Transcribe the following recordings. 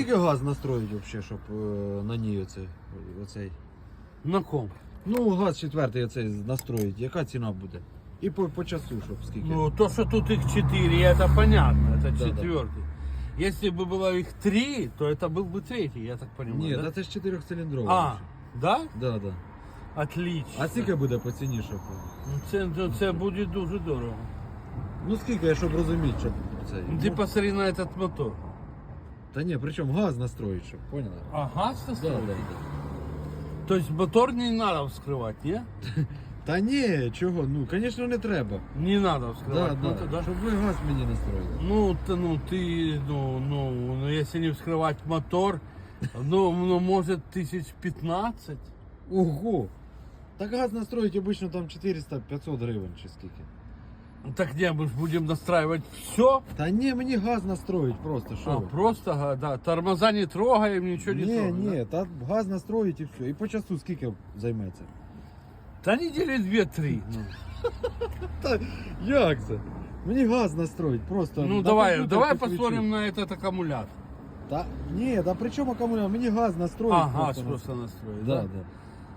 скільки газ настроїть взагалі, щоб е, на ній оцей, оцей? На ком? Ну, газ четвертий оцей настроїть, яка ціна буде? І по, по часу, щоб скільки. Ну, то, что тут их четыре, это понятно, это Да, да. четвертый. Если бы было их три, то это был бы третий, я так понимаю. Ні, да? та це ж чотирьохциліндровий. А, да? Да, да. Отлично. А скільки буде по ціні, щоб? Ну, Це, це, це буде дуже дорого. Ну скільки, щоб розуміти, щоб цей. Ти Ну, посмотри на этот мотор. Та ні, причому газ настроїть, щоб, поняла? А газ Да, настроить? да, да. То есть мотор не надо вскрывать, не? Та ні, чого, ну, звісно, не треба. Не надо Да, вскрывать да, мотор, да? Щоб ви газ мені настроїли. Ну, ты, ну, ты, ну, ну, ну, если не вскрывать мотор, ну, ну, может, тысяч 15. Ого! Так газ настроїть обично там 400-500 гривень чи скільки. Так не, мы же будем настраивать все. Та ні, мені газ настроїть просто, що А, ви? просто, га- да, тормоза не трогаем, ничего не Ні, трогаем. ні, та газ настроїть і все. І по часу скільки займеться? Да? да недели две-три. Ну, Та як це? Мені газ настроїть, просто. Ну, на давай, комп'ютер давай підключити. посмотрим на этот аккумулятор. Та ні, та при чому акумулятор? Мені газ настроїть. А, газ на- просто настроить, Да, да?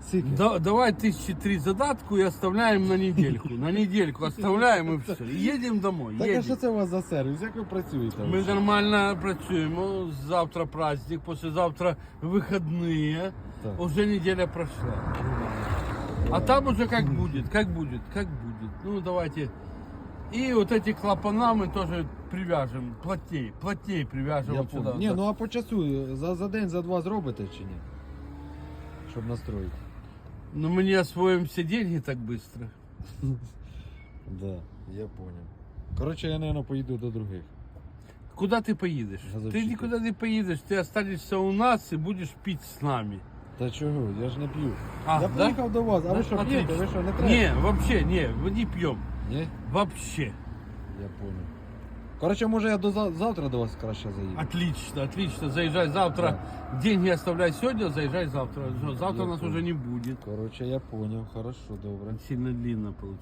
да. Скільки? Да, давай тысячи три задатку и оставляем на недельку. На недельку оставляем и все. Едем домой. Так а едем. що це у вас за сервіс? Як ви працюєте? Ми взагалі? нормально працюємо. Завтра праздник, послезавтра выходные. Так. Уже неделя прошла. А там уже как будет, как будет, как будет. Ну давайте. И вот эти клапана мы тоже привяжем, плотней, плотней привяжем Я вот сюда. понял. Ні, да. ну а по часу за, за день, за два зробите чи ні? Щоб настроїти. Но мы не освоим все деньги так быстро. Да, я понял. Коротше, я, наверное, поїду до других. Куда ты поедешь? Газовщики. Ты никуда не поедешь, ты останешься у нас и будешь пить с нами. Та чого? Я ж не п'ю. А, я да? приїхав до вас, а ви Да? що п'єте? Ви що не треба? Не, вообще, не, мы не пьем. Ні? Вообще. Я понял. Коротше, може я до зав- завтра до вас краще заїду. Отлично, отлично. Заезжай завтра. Деньги оставляй сегодня, заезжай завтра. Завтра нас уже не будет. Коротше, я понял, хорошо, добре. Сильно длинно получилось.